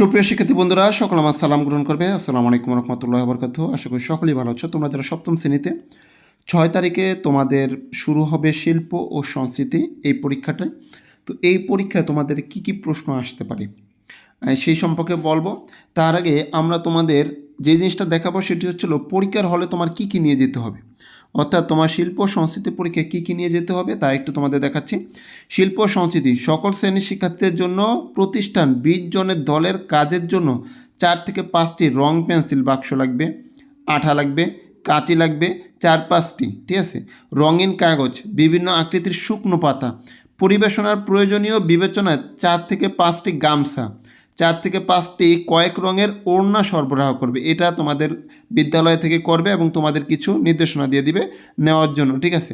সুপ্রিয় শিক্ষার্থী বন্ধুরা, সকল আমার সালাম গ্রহণ করবে। আসসালামু আলাইকুম রহমতুল্লাহ বরকাত আশা করি সকলেই ভালো আছো। তোমরা যারা সপ্তম শ্রেণীতে, ছয় তারিখে তোমাদের শুরু হবে শিল্প ও সংস্কৃতি এই পরীক্ষাটায় তো এই পরীক্ষায় তোমাদের কি কি প্রশ্ন আসতে পারে সেই সম্পর্কে বলব। তার আগে আমরা তোমাদের যে জিনিসটা দেখাবো সেটি হচ্ছিল পরীক্ষার হলে তোমার কি কি নিয়ে যেতে হবে। অর্থাৎ তোমার শিল্প সংস্কৃতি পরীক্ষায় কী কী নিয়ে যেতে হবে তা একটু তোমাদের দেখাচ্ছি। শিল্প সংস্কৃতি, সকল শ্রেণির শিক্ষার্থীদের জন্য প্রতিষ্ঠান বিশ জনের দলের কাজের জন্য চার থেকে পাঁচটি রং পেন্সিল বাক্স লাগবে, আঠা লাগবে, কাঁচি লাগবে, চার পাঁচটি, ঠিক আছে? রঙিন কাগজ, বিভিন্ন আকৃতির শুকনো পাতা, পরিবেশনার প্রয়োজনীয় বিবেচনায় চার থেকে পাঁচটি গামছা চার থেকে পাঁচটি কয়েক রঙের ওড়না সরবরাহ করবে। এটা তোমাদের বিদ্যালয় থেকে করবে এবং তোমাদের কিছু নির্দেশনা দিয়ে দিবে নেওয়ার জন্য, ঠিক আছে?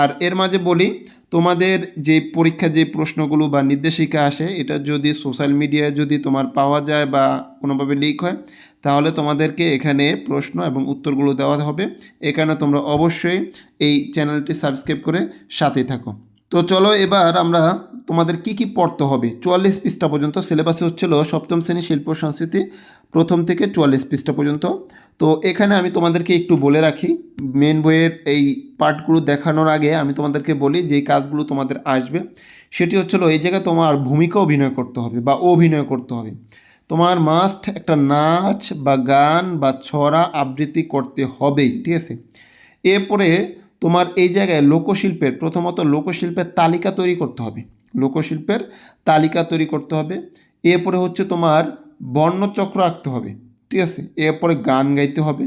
আর এর মাঝে বলি, তোমাদের যে পরীক্ষা যে প্রশ্নগুলো বা নির্দেশিকা আসে, এটা যদি সোশ্যাল মিডিয়ায় যদি তোমার পাওয়া যায় বা কোনোভাবে লিক হয়, তাহলে তোমাদেরকে এখানে প্রশ্ন এবং উত্তরগুলো দেওয়া হবে। এখানে তোমরা অবশ্যই এই চ্যানেলটি সাবস্ক্রাইব করে সাথে থাকো। তো চলো এবার আমরা তোমাদের কি কি পড়তে হবে? চুয়াল্লিশ পৃষ্ঠা পর্যন্ত সিলেবাসে হচ্ছিল সপ্তম শ্রেণি শিল্প সংস্কৃতি, প্রথম থেকে চুয়াল্লিশ পৃষ্ঠা পর্যন্ত। তো এখানে আমি তোমাদেরকে একটু বলে রাখি মেন বইয়ের এই পার্টগুলো দেখানোর আগে আমি তোমাদেরকে বলি যেই কাজগুলো তোমাদের আসবে। সেটি হচ্ছিল এই জায়গায় তোমার ভূমিকা অভিনয় করতে হবে বা অভিনয় করতে হবে। তোমার মাস্ট একটা নাচ বা গান বা ছড়া আবৃত্তি করতে হবেই, ঠিক আছে? এরপরে তোমার এই জায়গায় লোকশিল্পের, প্রথমত লোকশিল্পের তালিকা তৈরি করতে হবে। লোকশিল্পের তালিকা তৈরি করতে হবে। এরপরে হচ্ছে তোমার বর্ণচক্র আঁকতে হবে, ঠিক আছে? এরপরে গান গাইতে হবে।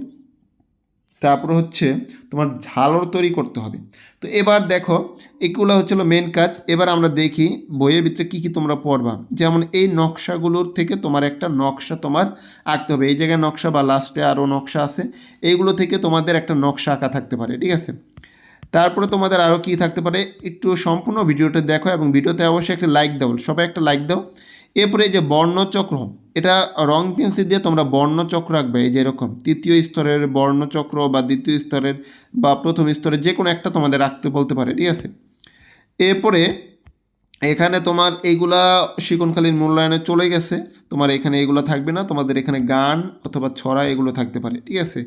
তারপরে হচ্ছে তোমার ঝালর তৈরি করতে হবে। তো এবার দেখো, এগুলো হচ্ছিল মেন কাজ। এবার আমরা দেখি বইয়ের ভিতরে কী কী তোমরা পড়বা। যেমন এই নকশাগুলোর থেকে তোমার একটা নকশা তোমার আঁকতে হবে। এই জায়গায় নকশা বা লাস্টে আরও নকশা আছে। এইগুলো থেকে তোমাদের একটা নকশা আঁকা থাকতে পারে, ঠিক আছে? তারপরে তোমাদের আরও কী থাকতে পারে একটু সম্পূর্ণ ভিডিওটা দেখো এবং ভিডিওতে অবশ্যই একটা লাইক দাও, সবাই একটা লাইক দাও। এরপরে যে বর্ণচক্র, এটা রং পেন্সিল দিয়ে তোমরা বর্ণচক্র আঁকবে, এই যে এরকম তৃতীয় স্তরের বর্ণচক্র বা দ্বিতীয় স্তরের বা প্রথম স্তরের যে কোনো একটা তোমাদের আঁকতে বলতে পারে, ঠিক আছে? এরপরে এখানে তোমার এইগুলা শিকনকালীন মূল্যায়নে চলে গেছে, তোমার এখানে এগুলো থাকবে না, তোমাদের এখানে গান অথবা ছড়া এগুলো থাকতে পারে, ঠিক আছে?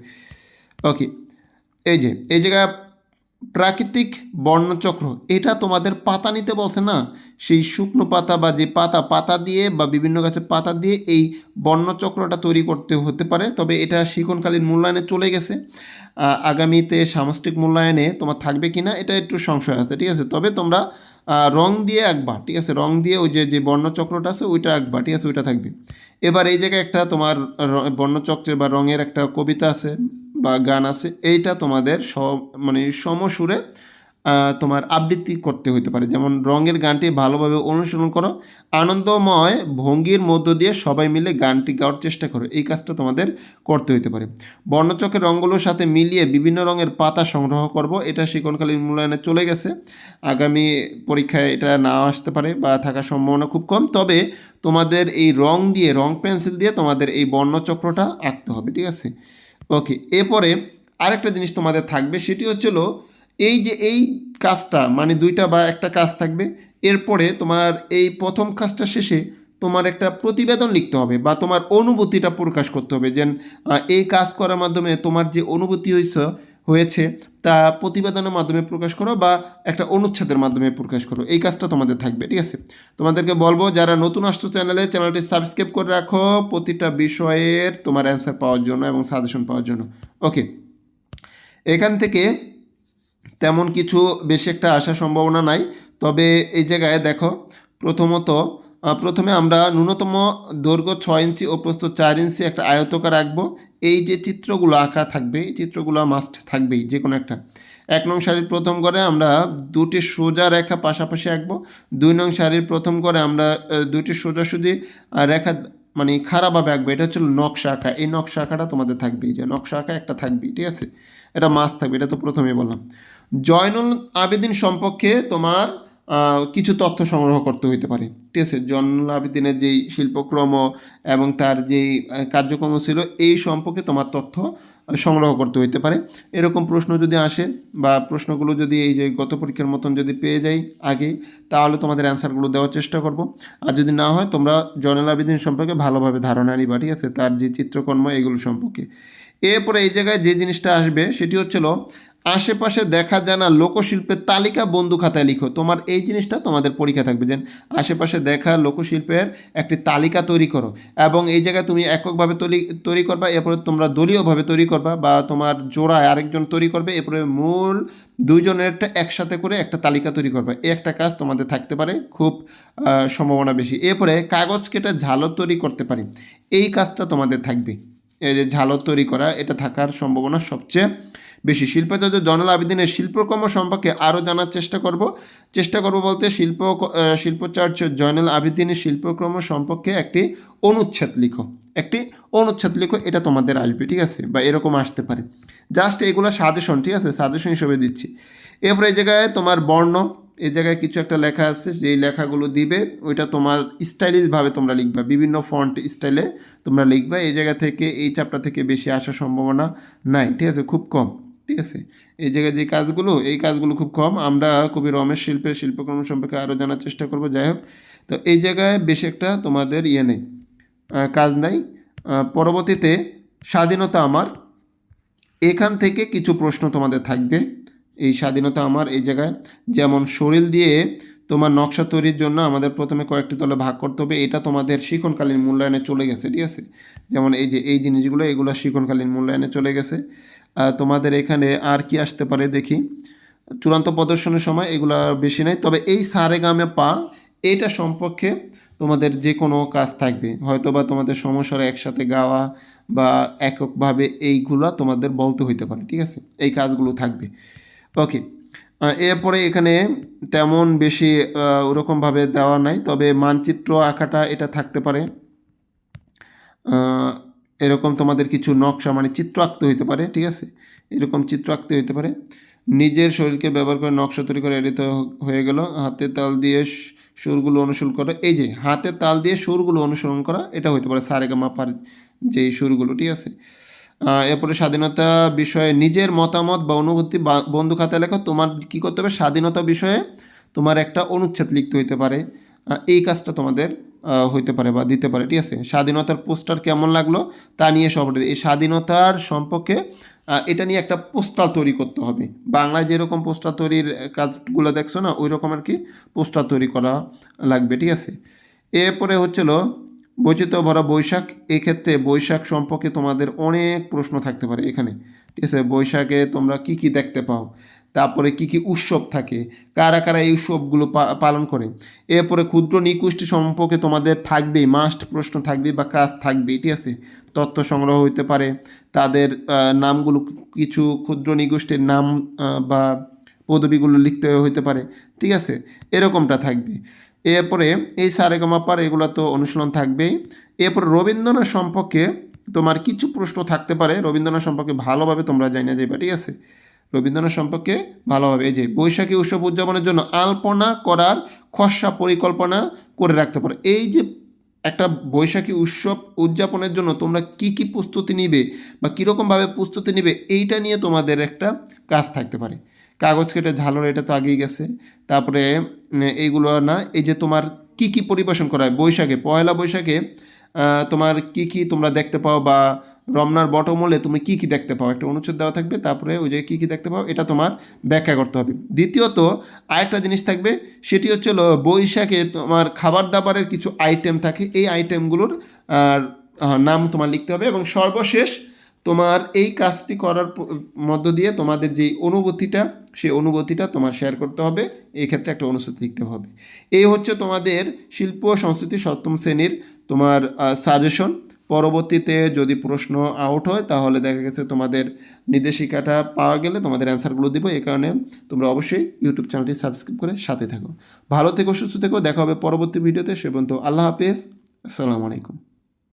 ওকে এই যে, এই জায়গায় প্রাকৃতিক বর্ণচক্র। এটা তোমাদের পাতা নিতে বলছে না? সেই শুকনো পাতা বা যে পাতা পাতা দিয়ে বা বিভিন্ন গাছের পাতা দিয়ে এই বর্ণচক্রটা তৈরি করতে হতে পারে। তবে এটা শিকনকালীন মূল্যায়নে চলে গেছে। আগামীতে সামষ্টিক মূল্যায়নে তোমার থাকবে কি না এটা একটু সংশয় আছে, ঠিক আছে? তবে তোমরা রং দিয়ে আঁকবা, ঠিক আছে? রং দিয়ে ওই যে যে বর্ণচক্রটা আছে, ওইটা আঁকবা, ঠিক আছে? ওইটা থাকবে। এবার এই জায়গায় একটা তোমার বর্ণচক্রের বা রঙের একটা কবিতা আছে। বা গান আছে, এইটা তোমাদের সব মানে সমসুরে তোমার আবৃত্তি করতে হতে পারে। যেমন রঙের গানটি ভালোভাবে অনুসরণ করো, আনন্দময় ভঙ্গির মধ্য দিয়ে সবাই মিলে গানটি গাওয়ার চেষ্টা করো, এই কাজটা তোমাদের করতে হতে পারে। বর্ণচকের রঙগুলোর সাথে মিলিয়ে বিভিন্ন রঙের পাতা সংগ্রহ করব, এটা শিকনকালীন মূল্যায়নে চলে গেছে। আগামী পরীক্ষায় এটা না আসতে পারে বা থাকার সম্ভাবনা খুব কম, তবে তোমাদের এই রং দিয়ে, রং পেন্সিল দিয়ে তোমাদের এই বর্ণচক্রটা আঁকতে হবে, ঠিক আছে? ওকে, এরপরে আরেকটা জিনিস তোমাদের থাকবে, সেটি হচ্ছিল এই যে এই কাজটা মানে দুইটা বা একটা কাজ থাকবে, এরপরে তোমার এই প্রথম কাজটা শেষে তোমার একটা প্রতিবেদন লিখতে হবে বা তোমার অনুভূতিটা প্রকাশ করতে হবে। যেন এই কাজ করার মাধ্যমে তোমার যে অনুভূতি হয়েছে হয়েছে, তা প্রতিবেদনের মাধ্যমে প্রকাশ করো বা একটা অনুচ্ছেদের মাধ্যমে প্রকাশ করো। এই কাজটা তোমাদের থাকবে, ঠিক আছে? তোমাদেরকে বলব, যারা নতুন আসছো চ্যানেলে, চ্যানেলটি সাবস্ক্রাইব করে রাখো। প্রতিটা বিষয়ের তোমার অ্যান্সার পাওয়ার জন্য এবং সাজেশন পাওয়ার জন্য। ওকে এখান থেকে তেমন কিছু বেশি একটা আসার সম্ভাবনা নাই। তবে এই জায়গায় দেখো, প্রথমত প্রথমে আমরা ন্যূনতম দৈর্ঘ্য ছয় ইঞ্চি ও প্রস্থ চার ইঞ্চি একটা আয়তকার আঁকবো এই যে চিত্রগুলো আঁকা থাকবে, এই চিত্রগুলো মাস্ট থাকবেই যে কোনো একটা। এক নং শাড়ির প্রথম করে আমরা দুটি সোজা রেখা পাশাপাশি আঁকবো। দুই নং শাড়ির প্রথম করে আমরা দুটি সোজাসুজি রেখা মানে খারাপভাবে আঁকবে। এটা হচ্ছে নকশা আঁকা। এই নকশা আঁকাটা তোমাদের থাকবেই যে নকশা আঁকা একটা থাকবেই, ঠিক আছে? এটা মাস থাকবে, এটা তো প্রথমেই বললাম। জয়নুল আবেদিন সম্পর্কে তোমার কিছু তথ্য সংগ্রহ করতে হইতে পারে। ঠিক আছে জয়নুল আবেদিনের যেই শিল্পক্রম এবং তার যেই কার্যক্রম ছিল, এই সম্পর্কে তোমার তথ্য সংগ্রহ করতে হইতে পারে। এরকম প্রশ্ন যদি আসে বা প্রশ্নগুলো যদি এই যে গত পরীক্ষার মতন যদি পেয়ে যাই আগে, তাহলে তোমাদের অ্যান্সারগুলো দেওয়ার চেষ্টা করব। আর যদি না হয়, তোমরা জয়নাল আবেদিন সম্পর্কে ভালোভাবে ধারণা নিবা, ঠিক আছে? তার যে চিত্রকর্ম, এগুলো সম্পর্কে। এরপরে এই জায়গায় যে জিনিসটা আসবে, সেটি হচ্ছিল আশেপাশে দেখা জানা লোকশিল্পের তালিকা বন্ধু খাতায় লিখো। তোমার এই জিনিসটা তোমাদের পরীক্ষা থাকবে যে আশেপাশে দেখা লোকশিল্পের একটি তালিকা তৈরি করো এবং এই জায়গায় তুমি এককভাবে তৈরি তৈরি করবা, এরপরে তোমরা দলীয়ভাবে তৈরি করবা বা তোমার জোড়ায় আরেকজন তৈরি করবে, এরপরে মূল দুইজনের একটা একসাথে করে একটা তালিকা তৈরি করবে। এই একটা কাজ তোমাদের থাকতে পারে খুব সম্ভাবনা বেশি। এরপরে কাগজ কেটে ঝালর তৈরি করতে পারি। এই কাজটা তোমাদের থাকবে। এই যে ঝালর তৈরি করা, এটা থাকার সম্ভাবনা সবচেয়ে বেশি শিল্পাচার্য জয়নাল আবেদিনের শিল্পকর্ম সম্পর্কে আরও জানার চেষ্টা করব। চেষ্টা করব বলতে শিল্প শিল্পাচার্য জয়নাল আবেদিনের শিল্পকর্ম সম্পর্কে একটি অনুচ্ছেদ লিখো। একটি অনুচ্ছেদ লিখো, এটা তোমাদের আসবে, ঠিক আছে? বা এরকম আসতে পারে। জাস্ট এগুলো সাজেশন, ঠিক আছে? সাজেশন হিসেবে দিচ্ছি। এরপরে এই জায়গায় তোমার বর্ণ, এই জায়গায় কিছু একটা লেখা আছে, যেই লেখাগুলো দিবে, ওইটা তোমার স্টাইলিশভাবে তোমরা লিখবা। বিভিন্ন ফন্ট স্টাইলে তোমরা লিখবা। এই জায়গা থেকে, এই চাপটা থেকে বেশি আসার সম্ভাবনা নাই, ঠিক আছে? খুব কম। ঠিক আছে? এই জায়গায় যে কাজগুলো, এই কাজগুলো খুব কম। আমরা কবি রমেশ শিল্পের শিল্পকর্ম সম্পর্কে আরও জানার চেষ্টা করব। যাই হোক, তো এই জায়গায় বেশি একটা তোমাদের ইয়ে নেই কাজ নাই। পরবর্তীতে স্বাধীনতা আমার। এখান থেকে কিছু প্রশ্ন তোমাদের থাকবে, এই স্বাধীনতা আমার এই জায়গায়। যেমন শরীর দিয়ে তোমার নকশা তৈরির জন্য আমাদের প্রথমে কয়েকটি দলে ভাগ করতে হবে। এটা তোমাদের শিক্ষণকালীন মূল্যায়নে চলে গেছে, ঠিক আছে? যেমন এই যে, এই জিনিসগুলো, এগুলো শিক্ষণকালীন মূল্যায়নে চলে গেছে। তোমাদের এখানে আর কি আসতে পারে দেখি। চূড়ান্ত প্রদর্শনের সময় এগুলো বেশি নাই। তবে এই সারে গামে পা এইটা সম্পর্কে তোমাদের যে কোনো কাজ থাকবে। হয়তো বা তোমাদের সমস্যার একসাথে গাওয়া বা এককভাবে এইগুলো তোমাদের বলতে হইতে পারে, ঠিক আছে? এই কাজগুলো থাকবে। ওকে। এরপরে এখানে তেমন বেশি ওরকমভাবে দেওয়া নাই, তবে মানচিত্র আঁকাটা এটা থাকতে পারে। এরকম তোমাদের কিছু নকশা মানে চিত্র আঁকতে হইতে পারে, ঠিক আছে? এরকম চিত্র আঁকতে হইতে পারে। নিজের শরীরকে ব্যবহার করে নকশা তৈরি করে এটি তো হয়ে গেল। হাতে তাল দিয়ে সুরগুলো অনুসরণ করা, এই যে হাতে তাল দিয়ে সুরগুলো অনুসরণ করা, এটা হইতে পারে সারেগা মাপার যেই সুরগুলো, ঠিক আছে? এরপরে স্বাধীনতা বিষয়ে নিজের মতামত বা অনুভূতি বন্ধু খাতায় লেখা, তোমার কী করতে হবে? স্বাধীনতা বিষয়ে তোমার একটা অনুচ্ছেদ লিখতে হইতে পারে। এই কাজটা তোমাদের হইতে পারে বা দিতে পারে, ঠিক আছে? স্বাধীনতার পোস্টার কেমন লাগল তা নিয়ে সব এই স্বাধীনতার সম্পর্কে এটা নিয়ে একটা পোস্টার তৈরি করতে হবে। বাংলায় যেরকম পোস্টার তৈরির কাজগুলো দেখছ না, ওই রকম আর কি পোস্টার তৈরি করা লাগবে, ঠিক আছে? এরপরে হচ্ছিল বৈচিত্র্য ভরা বৈশাখ, এক্ষেত্রে বৈশাখ সম্পর্কে তোমাদের অনেক প্রশ্ন থাকতে পারে এখানে। ঠিক আছে? বৈশাখে তোমরা কি কি দেখতে পাও? তারপরে কি কি উৎসব থাকে? কারা কারা এই উৎসবগুলো পালন করে? এরপরে ক্ষুদ্র নিকুষ্টি সম্পর্কে তোমাদের থাকবেই মাস্ট প্রশ্ন থাকবে বা কাজ থাকবেই ঠিক আছে? তথ্য সংগ্রহ হইতে পারে। তাদের নামগুলো কিছু ক্ষুদ্র নিগোষ্ঠীর নাম বা পদবিগুলো লিখতে হইতে পারে, ঠিক আছে? এরকমটা থাকবে। এরপরে এই সারেগামাপার এগুলো তো অনুশীলন থাকবেই। এরপরে রবীন্দ্রনাথ সম্পর্কে তোমার কিছু প্রশ্ন থাকতে পারে। রবীন্দ্রনাথ সম্পর্কে ভালোভাবে তোমরা জানি না যাবে ঠিক আছে? রবীন্দ্রনাথ সম্পর্কে ভালোভাবে, এই যে বৈশাখী উৎসব উদযাপনের জন্য আলপনা করার খসড়া পরিকল্পনা করে রাখতে পারে। এই যে একটা বৈশাখী উৎসব উদযাপনের জন্য তোমরা কি কি প্রস্তুতি নিবে বা কীরকমভাবে প্রস্তুতি নিবে, এইটা নিয়ে তোমাদের একটা কাজ থাকতে পারে। কাগজ কেটে, ঝালর এটা তো আগেই গেছে। তারপরে এইগুলো না, এই যে তোমার কি কি পরিবেশন করা হয়? বৈশাখে, পয়লা বৈশাখে তোমার কি কি তোমরা দেখতে পাও বা রমনার বটমূলে তুমি কি কি দেখতে পাও? একটা অনুচ্ছেদ দেওয়া থাকবে, তারপরে ওই যে কী কী দেখতে পাও? এটা তোমার ব্যাখ্যা করতে হবে। দ্বিতীয়ত, আরেকটা জিনিস থাকবে, সেটি হচ্ছে বৈশাখে তোমার খাবার দাবারের কিছু আইটেম থাকে। এই আইটেমগুলোর নাম তোমার লিখতে হবে এবং সর্বশেষ তোমার এই কাজটি করার মধ্য দিয়ে তোমাদের যে অনুভূতিটা, সেই অনুভূতিটা তোমার শেয়ার করতে হবে। এই ক্ষেত্রে একটা অনুচ্ছেদ লিখতে হবে। এই হচ্ছে তোমাদের শিল্প সংস্কৃতি সপ্তম শ্রেণির তোমার সাজেশন পরবর্তীতে যদি প্রশ্ন আউট হয়, তাহলে দেখা গেছে তোমাদের নির্দেশিকাটা পাওয়া গেলে তোমাদের অ্যান্সারগুলো দিব। এই কারণে তোমরা অবশ্যই ইউটিউব চ্যানেলটি সাবস্ক্রাইব করে সাথে থাকো। ভালো থেকো, সুস্থ থেকো। দেখা হবে পরবর্তী ভিডিওতে সে পর্যন্ত আল্লাহ হাফেজ। আসসালামু আলাইকুম।